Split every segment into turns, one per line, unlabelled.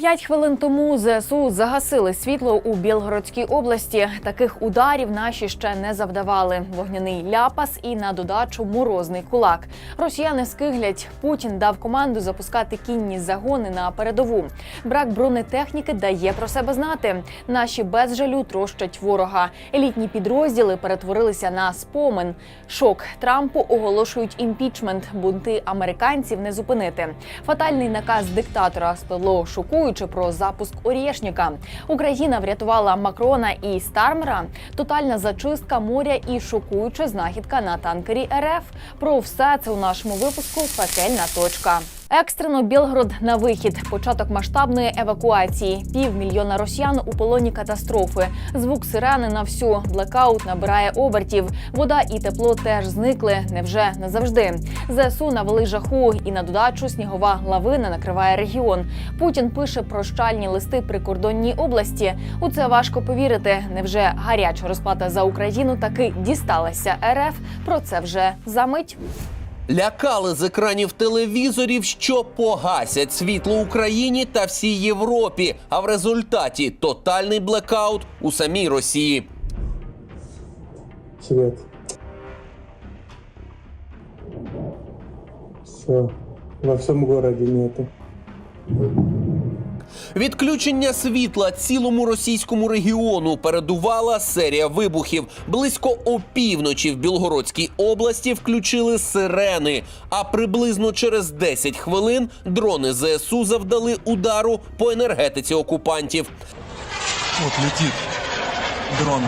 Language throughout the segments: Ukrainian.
П'ять хвилин тому ЗСУ загасили світло у Білгородській області. Таких ударів наші ще не завдавали. Вогняний ляпас і на додачу морозний кулак. Росіяни скиглять. Путін дав команду запускати кінні загони на передову. Брак бронетехніки дає про себе знати. Наші без жалю трощать ворога. Елітні підрозділи перетворилися на спомин. Шок Трампу оголошують імпічмент. Бунти американців не зупинити. Фатальний наказ диктатора спливло шокуючи про запуск Орєшніка. Україна врятувала Макрона і Стармера. Тотальна зачистка моря і шокуюча знахідка на танкері РФ. Про все це у нашому випуску Пекельна точка. Екстрено Білгород на вихід. Початок масштабної евакуації. Півмільйона росіян у полоні катастрофи. Звук сирени на всю. Блекаут набирає обертів. Вода і тепло теж зникли. Невже назавжди. ЗСУ навели жаху, і на додачу снігова лавина накриває регіон. Путін пише прощальні листи прикордонній області. У це важко повірити. Невже гаряча розплата за Україну таки дісталася РФ? Про це вже за мить.
Лякали з екранів телевізорів, що погасять світло Україні та всій Європі. А в результаті тотальний блекаут у самій Росії.
Свет. Все. Во всем городе нету.
Відключення світла цілому російському регіону передувала серія вибухів. Близько опівночі в Білгородській області включили сирени. А приблизно через 10 хвилин дрони ЗСУ завдали удару по енергетиці окупантів.
Вот летит дрон.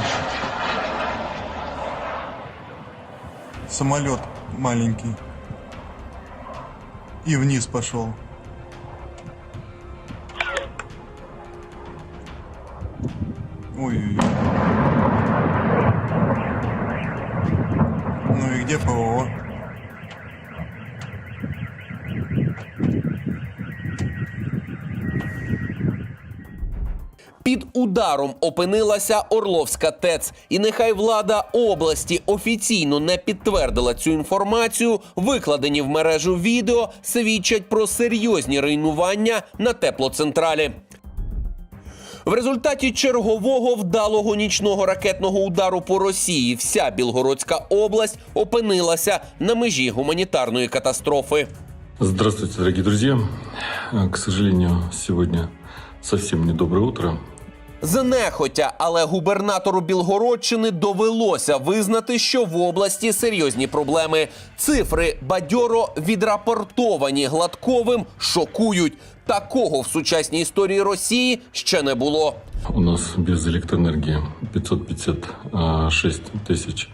Самолет маленький. И вниз пошел. Ой-ой-ой. Ну и где ПВО?
Під ударом опинилася Орловська ТЕЦ, і нехай влада області офіційно не підтвердила цю інформацію. Викладені в мережу відео свідчать про серйозні руйнування на теплоцентралі. В результаті чергового вдалого нічного ракетного удару по Росії вся Білгородська область опинилася на межі гуманітарної катастрофи.
Здравствуйте, дорогие друзья. Э, К сожалению, сегодня совсем недоброе утро.
Знехотя, але губернатору Білгородщини довелося визнати, що в області серйозні проблеми. Цифри бадьоро відрапортовані гладковим шокують. Такого в сучасній історії Росії ще не було.
У нас без электроэнергии 556 тысяч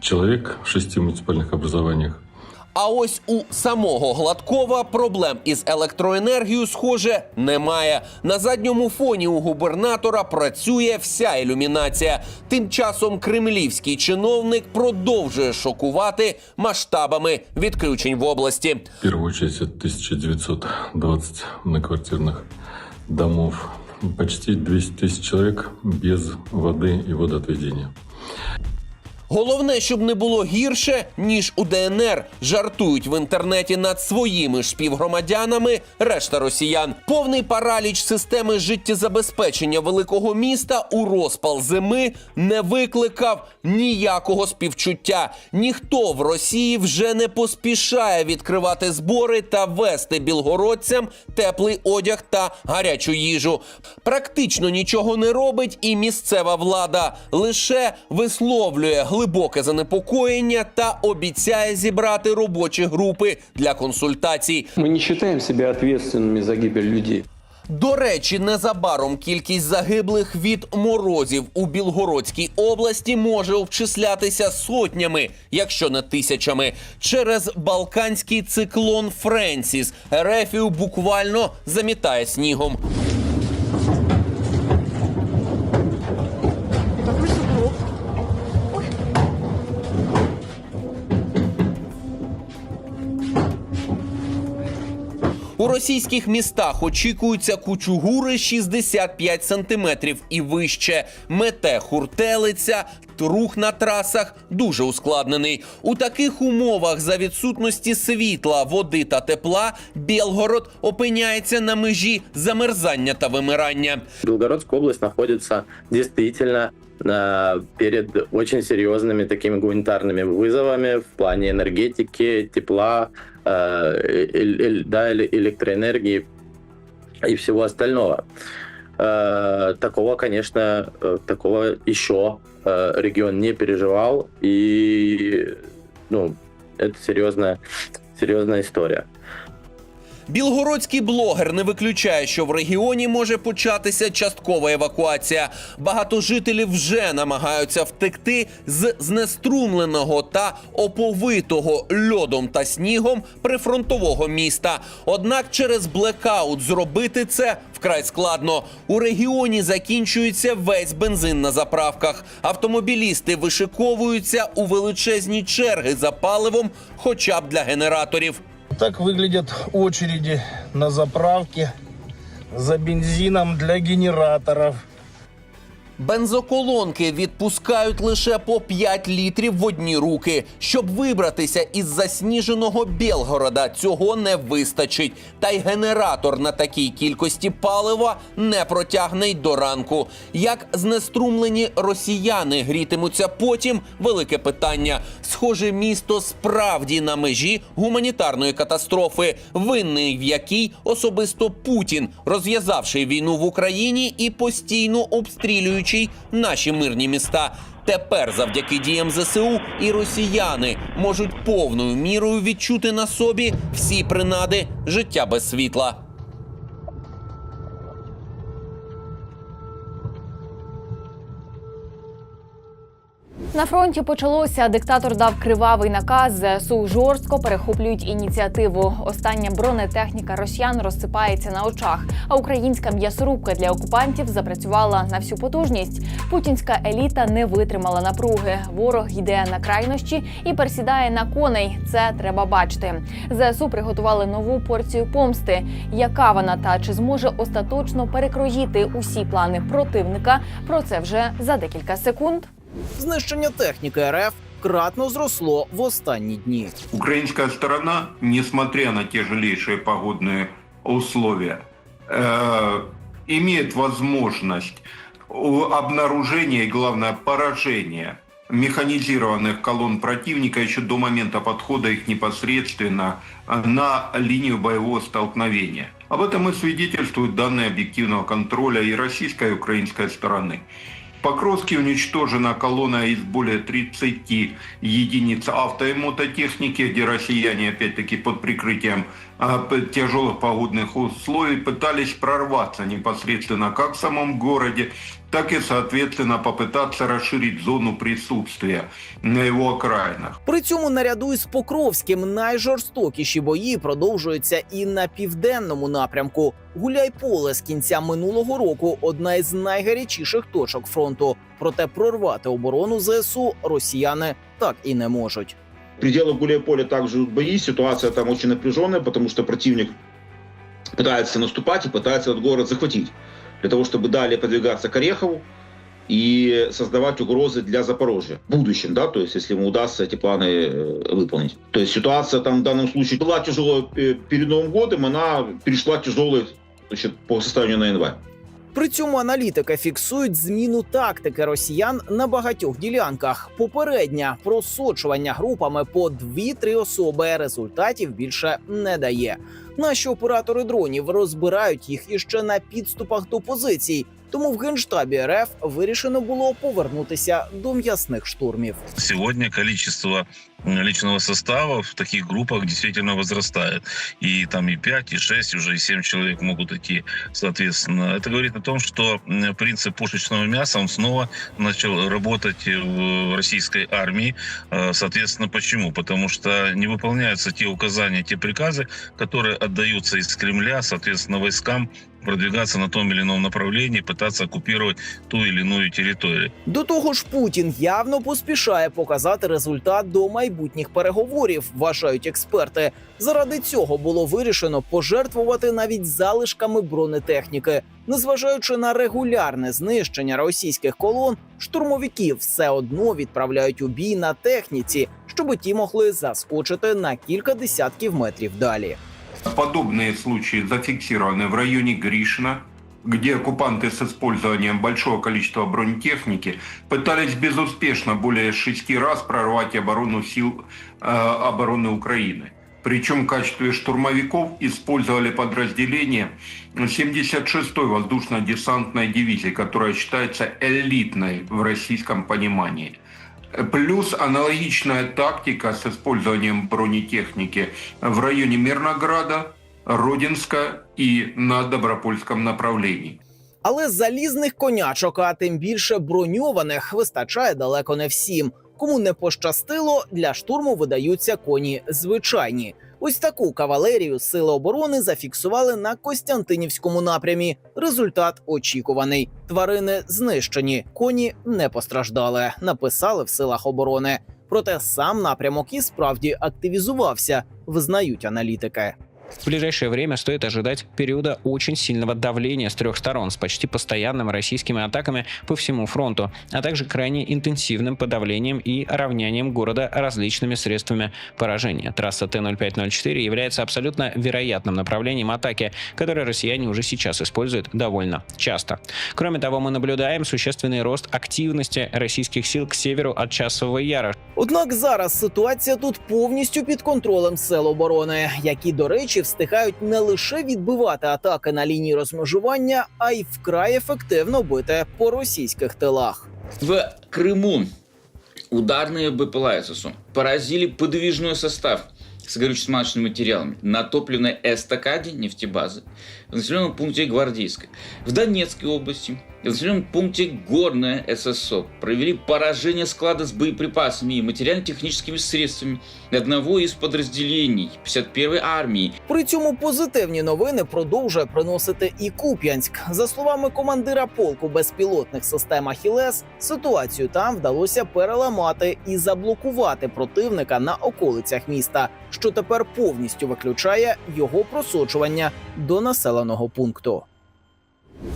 человек в шести муниципальных образованиях.
А ось у самого Гладкова проблем із електроенергією, схоже, немає. На задньому фоні у губернатора працює вся ілюмінація. Тим часом кремлівський чиновник продовжує шокувати масштабами відключень в області.
В первую очередь это 1920 многоквартирных домов. Почти 200 тысяч человек без воды и водоотведения.
Головне, щоб не було гірше ніж у ДНР. Жартують в інтернеті над своїми ж співгромадянами. Решта росіян. Повний параліч системи життєзабезпечення великого міста у розпал зими не викликав ніякого співчуття. Ніхто в Росії вже не поспішає відкривати збори та вести білгородцям теплий одяг та гарячу їжу. Практично нічого не робить і місцева влада лише висловлює глибоке занепокоєння та обіцяє зібрати робочі групи для консультацій.
Мы не считаем себя ответственными за гибель людей.
До речі, незабаром кількість загиблих від морозів у Білгородській області може обчислятися сотнями, якщо не тисячами. Через балканський циклон Френсіс Ерефію буквально замітає снігом. У російських містах очікуються кучугури 65 сантиметрів і вище. Мете хуртелиця. Рух на трасах дуже ускладнений. У таких умовах за відсутності світла, води та тепла Білгород опиняється на межі замерзання та вимирання.
Белгородская область находится действительно э, перед очень серьезными такими гуманитарными вызовами в плане энергетики, тепла, э, э- э- да, эле- электроэнергии и всего остального. Э, Такого, конечно, э, такого еще э, регион не переживал, и ну, это серьезная, серьезная история.
Білгородський блогер не виключає, що в регіоні може початися часткова евакуація. Багато жителів вже намагаються втекти з знеструмленого та оповитого льодом та снігом прифронтового міста. Однак через блекаут зробити це вкрай складно. У регіоні закінчується весь бензин на заправках. Автомобілісти вишиковуються у величезні черги за паливом, хоча б для генераторів.
Так выглядят очереди на заправке за бензином для генераторов.
Бензоколонки відпускають лише по 5 літрів в одні руки. Щоб вибратися із засніженого Білгорода, цього не вистачить. Та й генератор на такій кількості палива не протягне й до ранку. Як знеструмлені росіяни грітимуться потім? Велике питання. Схоже, місто справді на межі гуманітарної катастрофи, винний в якій особисто Путін, розв'язавши війну в Україні і постійно обстрілюючи наші мирні міста. Тепер, завдяки діям ЗСУ, і росіяни можуть повною мірою відчути на собі всі принади життя без світла.
На фронті почалося. Диктатор дав кривавий наказ. ЗСУ жорстко перехоплюють ініціативу. Остання бронетехніка росіян розсипається на очах. А українська м'ясорубка для окупантів запрацювала на всю потужність. Путінська еліта не витримала напруги. Ворог йде на крайнощі і пересідає на коней. Це треба бачити. ЗСУ приготували нову порцію помсти. Яка вона та чи зможе остаточно перекроїти усі плани противника? Про це вже за декілька секунд.
Знищення техніки РФ кратно зросло в останні дні.
Украинская сторона, несмотря на тяжелейшие погодные условия, э, имеет возможность у- обнаружения и, главное, поражения механизированных колонн противника еще до момента подхода их непосредственно э, на линию боевого столкновения. Об этом и свидетельствуют данные объективного контроля и российской, и украинской стороны. В Покровске уничтожена колонна из более 30 единиц авто и мототехники, где россияне, опять-таки, под прикрытием а, п- тяжелых погодных условий пытались прорваться непосредственно как в самом городе, так и, соответственно, попытаться расширить зону присутствия на его окраинах.
При цьому наряду із Покровським найжорстокіші бої продовжуються і на південному напрямку. Гуляйполе з кінця минулого року одна із найгарячіших точок фронту. Проте прорвати оборону ЗСУ росіяни так і не можуть.
пределах Гуляйполя также идут бои, ситуация там очень напряженная, потому что противник пытается наступать и пытается этот город захватить, для того, чтобы далее подвигаться к Орехову и создавать угрозы для Запорожья в будущем, да, то есть если ему удастся эти планы э, выполнить. То есть ситуация там в данном случае была тяжелая э, перед Новым годом, она перешла тяжелой значит, по состоянию на январь.
При цьому аналітики фіксують зміну тактики росіян на багатьох ділянках. Попередня просочування групами по 2-3 особи результатів більше не дає. Наші оператори дронів розбирають їх іще на підступах до позицій. Тому в генштабі РФ вирішено було повернутися до м'ясних штурмів.
Сегодня количество м, личного состава в таких группах действительно возрастает. И там и 5, и 6, уже и 7 человек могут идти, соответственно. Это говорит о том, что м, принцип пушечного мяса, он снова начал работать в российской армии. Э, Соответственно, почему? Потому что не выполняются те указания, те приказы, которые отдаются из Кремля, соответственно, войскам продвигаться на том или ином направлении, пытаться оккупировать ту или иную территорию.
До того ж, Путін явно поспішає показати результат до майбутніх переговорів, вважають експерти. Заради цього було вирішено пожертвувати навіть залишками бронетехніки. Незважаючи на регулярне знищення російських колон, штурмовиків все одно відправляють у бій на техніці, щоб ті могли заскочити на кілька десятків метрів далі.
Подобные случаи зафиксированы в районе Гришина, где оккупанты с использованием большого количества бронетехники пытались безуспешно более шести раз прорвать оборону сил э, обороны Украины. Причем в качестве штурмовиков использовали подразделение 76-й воздушно-десантной дивизии, которая считается элитной в российском понимании. Плюс аналогичная тактика с использованием бронетехники в районе Мирнограда, Родинска и на Добропольском направлении.
Але залізних конячок, а тим більше броньованих, вистачає далеко не всім. Кому не пощастило, для штурму видаються коні звичайні. Ось таку кавалерію сили оборони зафіксували на Костянтинівському напрямі. Результат очікуваний. Тварини знищені, коні не постраждали. Написали в силах оборони. Проте сам напрямок і справді активізувався, визнають аналітики.
В ближайшее время стоит ожидать периода очень сильного давления с трех сторон с почти постоянными российскими атаками по всему фронту, а также крайне интенсивным подавлением и равнянием города различными средствами поражения. Трасса Т-0504 является абсолютно вероятным направлением атаки, которое россияне уже сейчас используют довольно часто. Кроме того, мы наблюдаем существенный рост активности российских сил к северу от Часового Яра,
Однак зараз ситуація тут повністю під контролем сил оборони, які, до речі, встигають не лише відбивати атаки на лінії розмежування, а й вкрай ефективно бити по російських тилах.
В Крыму ударные БПЛА ССУ поразили подвижной состав с горюче-смазочными материалами на топливной эстакаде нефтебазы в населенном пункте Гвардейской. В Донецкой области в населенном пункте Горное ССО провели поражение склада с боеприпасами и материально-техническими средствами одного из подразделений 51-й армии
При цьому позитивні новини продовжує приносити і Куп'янськ. За словами командира полку безпілотних систем Ахілес, ситуацію там вдалося переламати і заблокувати противника на околицях міста, що тепер повністю виключає його просочування до населеного пункту.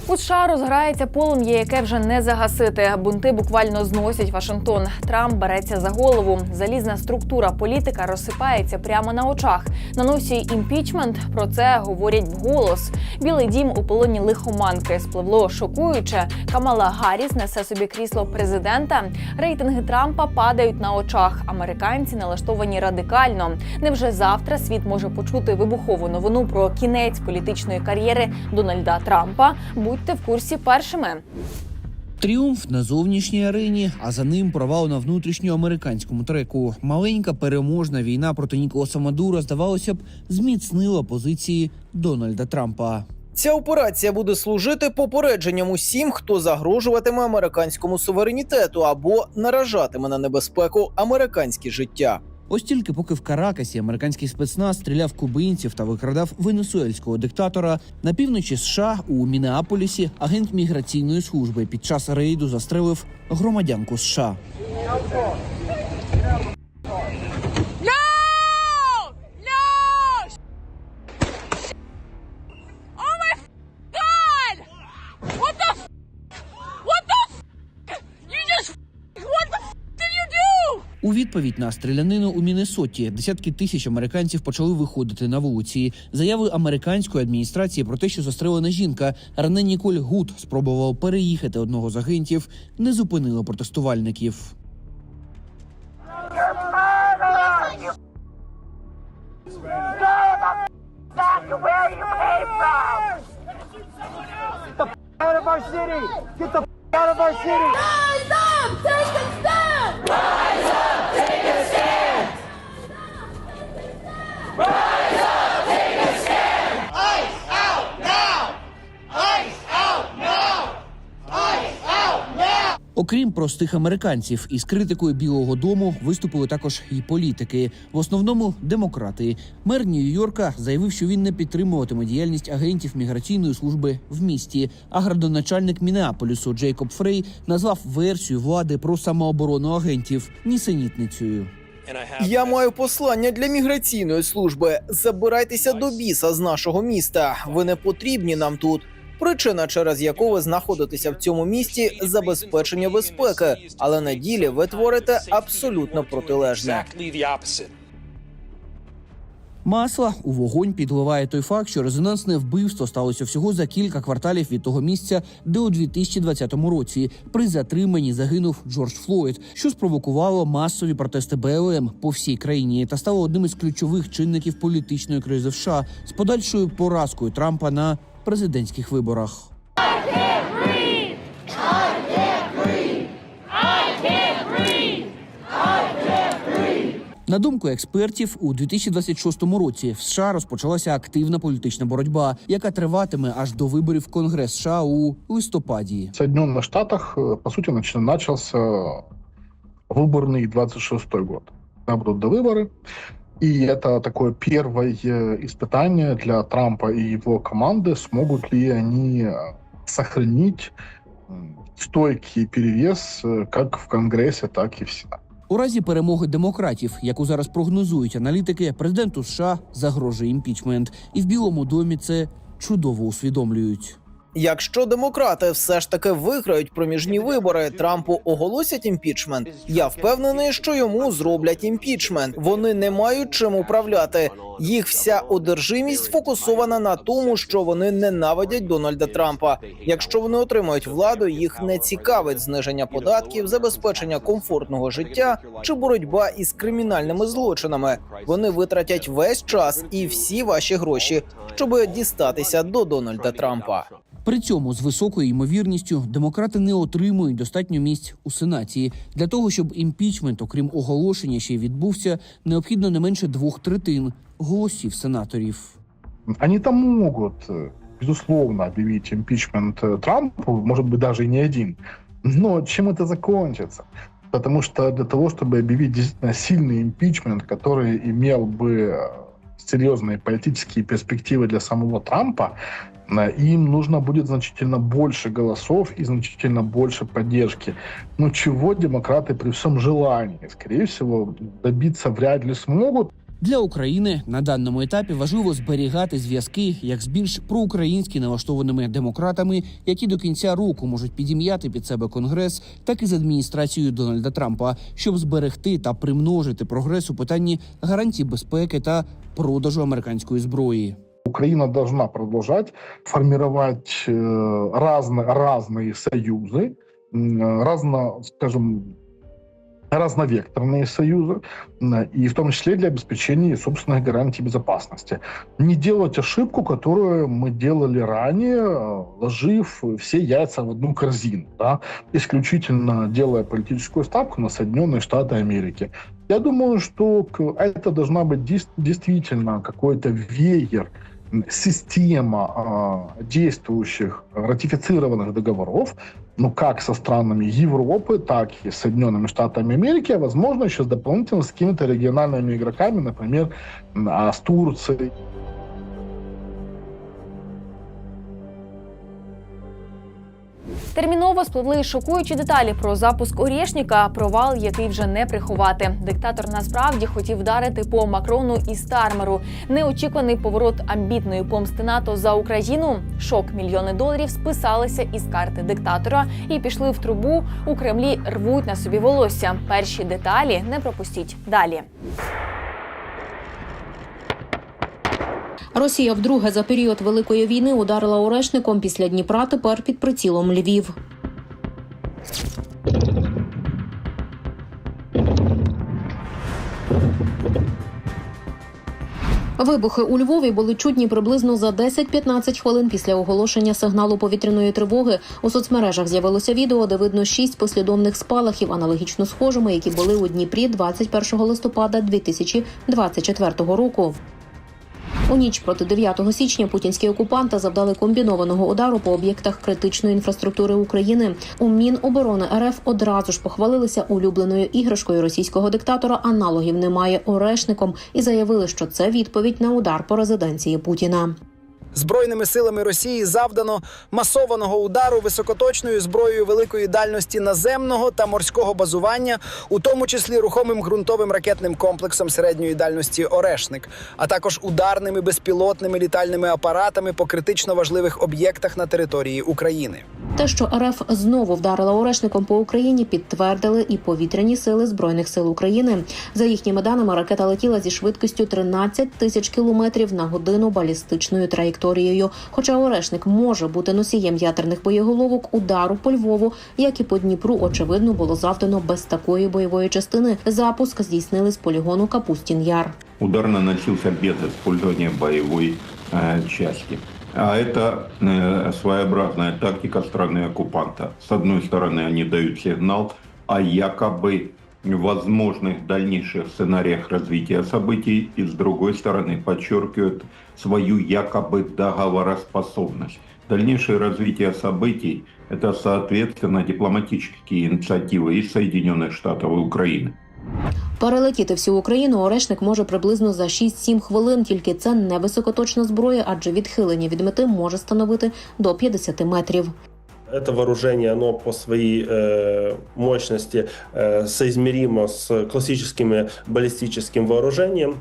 У США розграється полум'я, яке вже не загасити. Бунти буквально зносять Вашингтон. Трамп береться за голову. Залізна структура політика розсипається прямо на очах. На носі імпічмент про це говорять вголос. Білий дім у полоні лихоманки спливло шокуюче. Камала Гарріс несе собі крісло президента. Рейтинги Трампа падають на очах. Американці налаштовані радикально. Невже завтра світ може почути вибухову новину про кінець політичної кар'єри Дональда Трампа? Будьте в курсі першими.
Тріумф на зовнішній арені, а за ним провал на внутрішньоамериканському треку. Маленька переможна війна проти Ніколаса Мадура, здавалося б, зміцнила позиції Дональда Трампа.
Ця операція буде служити попередженням усім, хто загрожуватиме американському суверенітету або наражатиме на небезпеку американське життя.
Ось тільки поки в Каракасі американський спецназ стріляв кубинців та викрадав венесуельського диктатора на півночі США у Мінеаполісі агент міграційної служби під час рейду застрелив громадянку США. У відповідь на стрілянину у Міннесоті десятки тисяч американців почали виходити на вулиці. Заяви американської адміністрації про те, що застрелена жінка Рене Ніколь Гуд спробував переїхати одного з агентів, не зупинило протестувальників. Get the out of our city! Rise up! Take a stand! Окрім простих американців, із критикою Білого Дому виступили також і політики, в основному демократи. Мер Нью-Йорка заявив, що він не підтримуватиме діяльність агентів міграційної служби в місті. А градоначальник Мінеаполісу Джейкоб Фрей назвав версію влади про самооборону агентів нісенітницею.
Я маю послання для міграційної служби. Забирайтеся до біса з нашого міста. Ви не потрібні нам тут. Причина, через яку ви знаходитеся в цьому місті, забезпечення безпеки, але на ділі ви творите абсолютно протилежне.
Масла у вогонь підливає той факт, що резонансне вбивство сталося всього за кілька кварталів від того місця, де у 2020 році. При затриманні загинув Джордж Флойд, що спровокувало масові протести БЛМ по всій країні та стало одним із ключових чинників політичної кризи в США з подальшою поразкою Трампа на президентських виборах. На думку експертів, у 2026 році в США розпочалася активна політична боротьба, яка триватиме аж до виборів в Конгрес США у листопаді.
В Соединенных Штатах, э, по сути, нач- начался выборный 26 год. Когда будут до выборы. И это такое первое э, испытание для Трампа и его команды, смогут ли они э, сохранить м, стойкий перевес э, как в Конгрессе, так и в Сенате.
У разі перемоги демократів, яку зараз прогнозують аналітики, президенту США загрожує імпічмент, і в Білому домі це чудово усвідомлюють.
Якщо демократи все ж таки виграють проміжні вибори, Трампу оголосять імпічмент. Я впевнений, що йому зроблять імпічмент. Вони не мають чим управляти. Їх вся одержимість фокусована на тому, що вони ненавидять Дональда Трампа. Якщо вони отримають владу, їх не цікавить зниження податків, забезпечення комфортного життя чи боротьба із кримінальними злочинами. Вони витратять весь час і всі ваші гроші, щоб дістатися до Дональда Трампа.
При цьому з високою ймовірністю демократи не отримують достатньо місць у сенаті для того, щоб імпічмент, окрім оголошення, ще й відбувся, необхідно не менше двох третин голосів сенаторів.
Они там могут, э, безусловно, объявить импичмент э, Трампу, может быть, даже и не один. Но чем это закончится? Потому что для того, чтобы объявить действительно сильный импичмент, который имел бы э, серьезные политические перспективы для самого Трампа, им нужно будет значительно больше голосов и значительно больше поддержки. Но чего демократы при всем желании, скорее всего, добиться вряд ли смогут.
Для України на даному етапі важливо зберігати зв'язки як з більш проукраїнськи налаштованими демократами, які до кінця року можуть підім'яти під себе конгрес, так і з адміністрацією Дональда Трампа, щоб зберегти та примножити прогрес у питанні гарантій безпеки та продажу американської зброї.
Украина должна продолжать формировать э, разно, разные союзы, м, разно, скажем, разновекторные союзы, м, и в том числе для обеспечения собственных гарантий безопасности. Не делать ошибку, которую мы делали ранее, э, ложив все яйца в одну корзину, да, исключительно делая политическую ставку на Соединенные Штаты Америки. Я думаю, что это должна быть действительно какой-то веер, система а, действующих ратифицированных договоров, ну как со странами Европы, так и с Соединенными Штатами Америки, а возможно еще с дополнительно с какими-то региональными игроками, например, м, а, с Турцией.
Терміново спливли шокуючі деталі про запуск Орєшніка, провал, який вже не приховати. Диктатор насправді хотів вдарити по Макрону і Стармеру. Неочікуваний поворот амбітної помсти НАТО за Україну. Шок мільйони доларів списалися із карти диктатора і пішли в трубу. У Кремлі рвуть на собі волосся. Перші деталі не пропустіть далі.
Росія вдруге за період великої війни ударила орешником після Дніпра. Тепер під прицілом Львів. Вибухи у Львові були чутні приблизно за 10-15 хвилин після оголошення сигналу повітряної тривоги. У соцмережах з'явилося відео, де видно шість послідовних спалахів, аналогічно схожими, які були у Дніпрі 21 листопада 2024 року. У ніч проти 9 січня путінські окупанти завдали комбінованого удару по об'єктах критичної інфраструктури України. У Міноборони РФ одразу ж похвалилися улюбленою іграшкою російського диктатора. Аналогів немає орешником і заявили, що це відповідь на удар по резиденції Путіна.
Збройними силами Росії завдано масованого удару високоточною зброєю великої дальності наземного та морського базування, у тому числі рухомим ґрунтовим ракетним комплексом середньої дальності Орешник, а також ударними безпілотними літальними апаратами по критично важливих об'єктах на території України.
Те, що РФ знову вдарила орешником по Україні, підтвердили і повітряні сили збройних сил України. За їхніми даними, ракета летіла зі швидкістю 13 тисяч кілометрів на годину балістичною траєкторією Хоча орешник може бути носієм ядерних боєголовок, удару по Львову, як і по Дніпру, очевидно, було завдано без такої бойової частини. Запуск здійснили з полігону Капустін Яр.
Удар наносился без использования боевой э, части. А это э, своеобразная тактика страны оккупанта. С одной стороны, они дают сигнал о якобы возможных дальнейших сценариях развития событий, и с другой стороны подчеркивают свою якобы договороспособность. Дальнейшее развитие событий – это, соответственно, дипломатические инициативы из Соединенных Штатов и Украины.
Перелетіти всю Україну орешник може приблизно за 6-7 хвилин. Тільки це не високоточна зброя, адже відхилення від мети може становити до 50 метрів.
Это вооружение, оно по своей э, мощности э, соизмеримо с классическими баллистическим вооружением.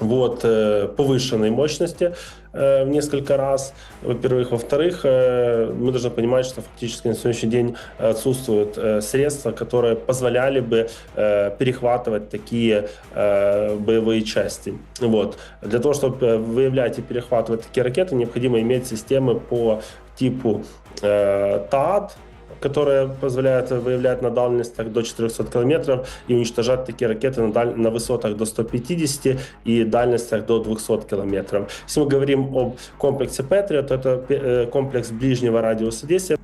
Вот, э, повышенной мощности э, в несколько раз, во-первых. Во-вторых, э, мы должны понимать, что фактически на сегодняшний день отсутствуют э, средства, которые позволяли бы э, перехватывать такие э, боевые части. Вот. Для того, чтобы э, выявлять и перехватывать такие ракеты, необходимо иметь системы по типу э, ТАД, которые позволяют выявлять на дальностях до 400 километров и уничтожать такие ракеты на, даль... на высотах до 150 и дальностях до 200 километров. Если мы говорим об комплексе Patriot, то это э, комплекс ближнего радиуса действия.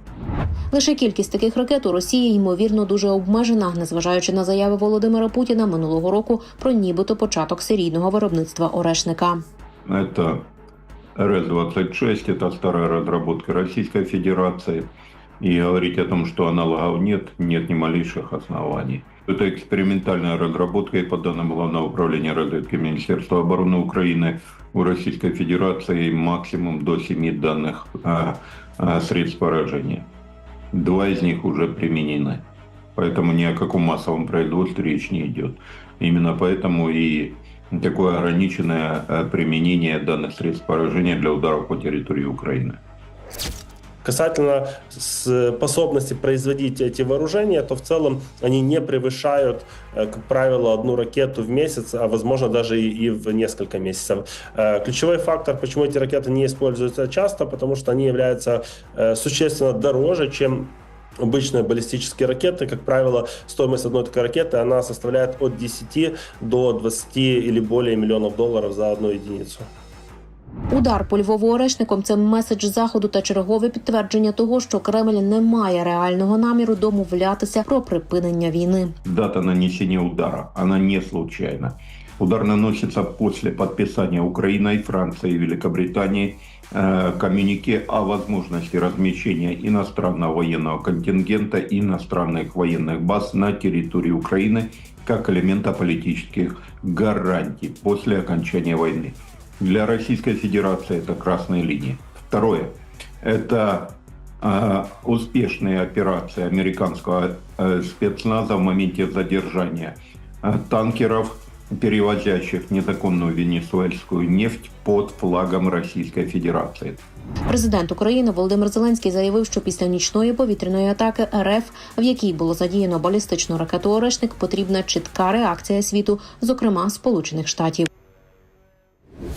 Лише кількість таких ракет у Росії ймовірно дуже обмежена, незважаючи на заяви Володимира Путіна минулого року про нібито початок серійного виробництва орешника.
Это РС-26, это старая разработка Российской Федерации. И говорить о том, что аналогов нет, нет ни малейших оснований. Это экспериментальная разработка, и по данным Главного управления разведки Министерства обороны Украины у Российской Федерации максимум до 7 данных а, а, средств поражения. Два из них уже применены. Поэтому ни о каком массовом производстве речь не идет. Именно поэтому и такое ограниченное э, применение данных средств поражения для ударов по территории Украины.
Касательно способности производить эти вооружения, то в целом они не превышают, э, как правило, одну ракету в месяц, а возможно даже и, и в несколько месяцев. Э, Ключевой фактор, почему эти ракеты не используются часто, потому что они являются э, существенно дороже, чем обычные баллистические ракеты. Как правило, стоимость одной такой ракеты она составляет от 10 до 20 или более миллионов долларов за одну единицу.
Удар по Львову орешником це меседж заходу та чергове підтвердження того, що Кремль не має реального наміру домовлятися про припинення війни.
Дата нанесения удара, она не случайна. Удар наносится после подписания Украиной, Францией и Великобританией э, коммюнике о возможности размещения иностранного военного контингента и иностранных военных баз на территории Украины как элемента политических гарантий после окончания войны. Для Российской Федерации это красная линия. Второе. Это э, успешные операции американского э, спецназа в моменте задержания э, танкеров, перевозящих незаконную венесуэльскую нефть под флагом Российской Федерации.
Президент України Володимир Зеленський заявив, що після нічної повітряної атаки РФ, в якій було задіяно балістичну ракету Орешник, потрібна чітка реакція світу, зокрема Сполучених Штатів.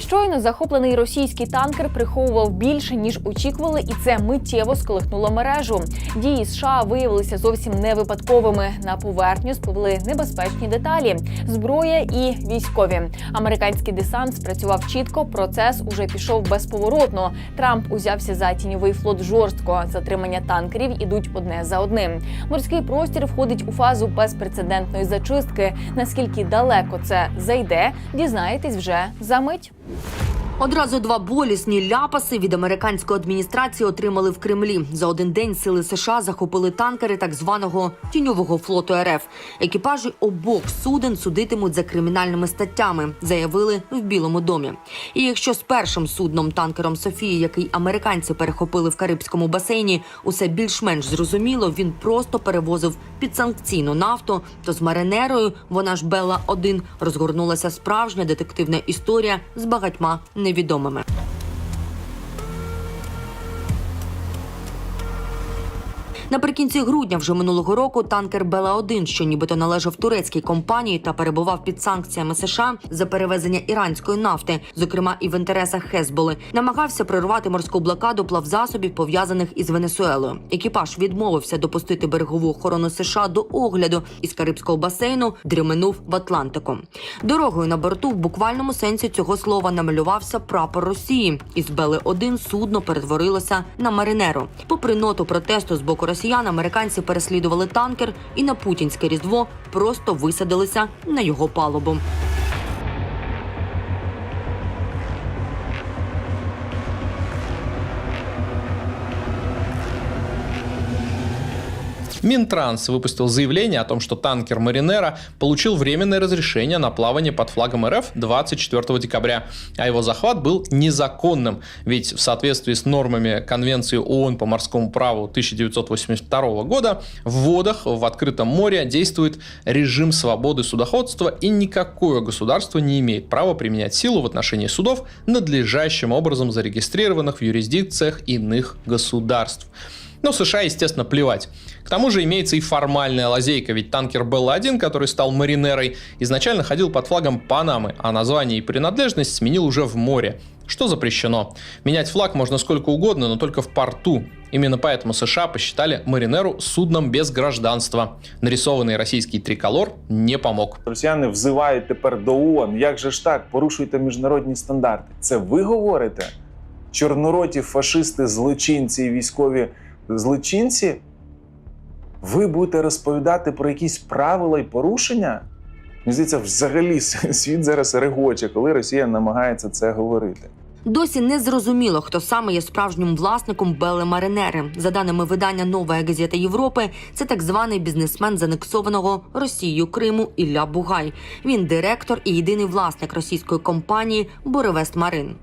Щойно захоплений російський танкер приховував більше ніж очікували, і це миттєво сколихнуло мережу. Дії США виявилися зовсім не випадковими. На поверхню спливли небезпечні деталі, зброя і військові. Американський десант спрацював чітко. Процес уже пішов безповоротно. Трамп узявся за тіньовий флот жорстко. Затримання танкерів ідуть одне за одним. Морський простір входить у фазу безпрецедентної зачистки. Наскільки далеко це зайде, дізнаєтесь вже за мить. you.
Одразу два болісні ляпаси від американської адміністрації отримали в Кремлі. За один день сили США захопили танкери так званого тіньового флоту РФ. Екіпажі обох суден судитимуть за кримінальними статтями, заявили в Білому домі. І якщо з першим судном танкером Софії, який американці перехопили в Карибському басейні, усе більш-менш зрозуміло, він просто перевозив підсанкційну нафту, то з маринерою, вона ж Белла 1 розгорнулася справжня детективна історія з багатьма невідомими. Наприкінці грудня вже минулого року танкер Бела 1 що нібито належав турецькій компанії та перебував під санкціями США за перевезення іранської нафти, зокрема і в інтересах Хезболи, намагався прорвати морську блокаду плавзасобів, пов'язаних із Венесуелою. Екіпаж відмовився допустити берегову охорону США до огляду із Карибського басейну, дріминув в Атлантику. Дорогою на борту в буквальному сенсі цього слова намалювався прапор Росії. Із Бели 1 судно перетворилося на маринеру. Попри ноту протесту з боку росіян, американці переслідували танкер і на путінське різдво просто висадилися на його палубу.
Минтранс выпустил заявление о том, что танкер «Маринера» получил временное разрешение на плавание под флагом РФ 24 декабря, а его захват был незаконным, ведь в соответствии с нормами Конвенции ООН по морскому праву 1982 года в водах в открытом море действует режим свободы судоходства и никакое государство не имеет права применять силу в отношении судов, надлежащим образом зарегистрированных в юрисдикциях иных государств. Но США, естественно, плевать. К тому же имеется и формальная лазейка, ведь танкер Белла-1, который стал маринерой, изначально ходил под флагом Панамы, а название и принадлежность сменил уже в море. Что запрещено? Менять флаг можно сколько угодно, но только в порту. Именно поэтому США посчитали Маринеру судном без гражданства. Нарисованный российский триколор не помог.
Росіяни взивають тепер до ООН. Як же ж так? Порушуєте міжнародні стандарти. Це ви говорите? Чорнороті, фашисти, злочинці і військові Злочинці? Ви будете розповідати про якісь правила і порушення? Мені здається, взагалі світ зараз регоче, коли Росія намагається це говорити.
Досі не зрозуміло, хто саме є справжнім власником Белли Маринери. За даними видання Нова газета Європи, це так званий бізнесмен з анексованого Росією Криму Ілля Бугай. Він директор і єдиний власник російської компанії Боревест Марин.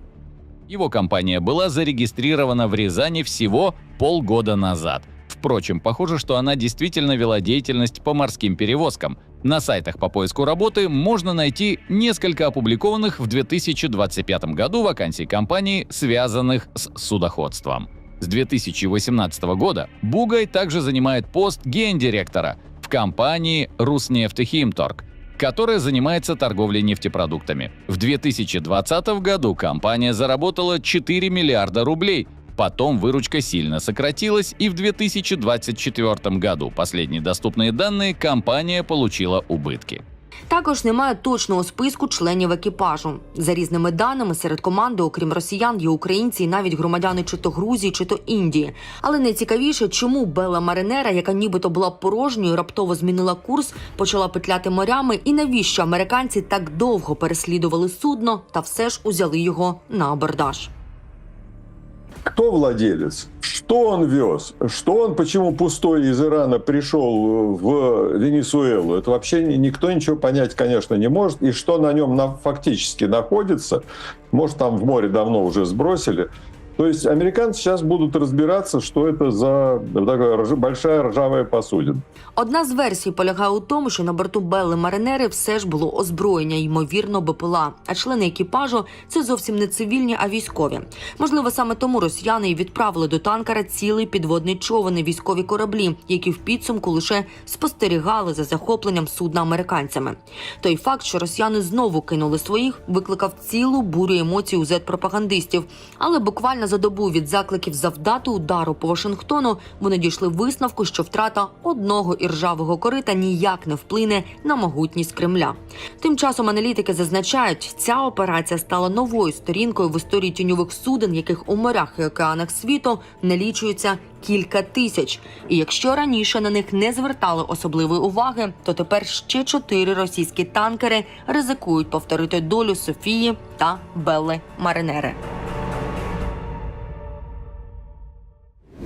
Его компания была зарегистрирована в Рязани всего полгода назад. Впрочем, похоже, что она действительно вела деятельность по морским перевозкам. На сайтах по поиску работы можно найти несколько опубликованных в 2025 году вакансий компании, связанных с судоходством. С 2018 года Бугай также занимает пост гендиректора в компании «Руснефтехимторг», которая занимается торговлей нефтепродуктами. В 2020 году компания заработала 4 миллиарда рублей. Потом выручка сильно сократилась, и в 2024 году, последние доступные данные, компания получила убытки.
Також немає точного списку членів екіпажу. За різними даними, серед команди, окрім росіян, є українці і навіть громадяни чи то Грузії, чи то Індії. Але найцікавіше, чому Бела Маринера, яка нібито була порожньою, раптово змінила курс, почала петляти морями, і навіщо американці так довго переслідували судно та все ж узяли його на абордаж.
Кто владелец? Что он вез? Что он, почему пустой из Ирана пришел в Венесуэлу? Это вообще никто ничего понять, конечно, не может. И что на нем на, фактически находится? Может, там в море давно уже сбросили. То есть американцы сейчас будут разбираться, что это за такая большая ржавая посудина.
Одна з версій полягає у тому, що на борту Белли Маринери все ж було озброєння, ймовірно, БПЛА. А члени екіпажу це зовсім не цивільні, а військові. Можливо, саме тому росіяни і відправили до танкера цілий підводний човен і військові кораблі, які в підсумку лише спостерігали за захопленням судна американцями. Той факт, що росіяни знову кинули своїх, викликав цілу бурю емоцій у зет пропагандистів, але буквально Буквально за добу від закликів завдати удару по Вашингтону вони дійшли висновку, що втрата одного іржавого корита ніяк не вплине на могутність Кремля. Тим часом аналітики зазначають, ця операція стала новою сторінкою в історії тіньових суден, яких у морях і океанах світу налічується кілька тисяч. І якщо раніше на них не звертали особливої уваги, то тепер ще чотири російські танкери ризикують повторити долю Софії та Белли Маринери.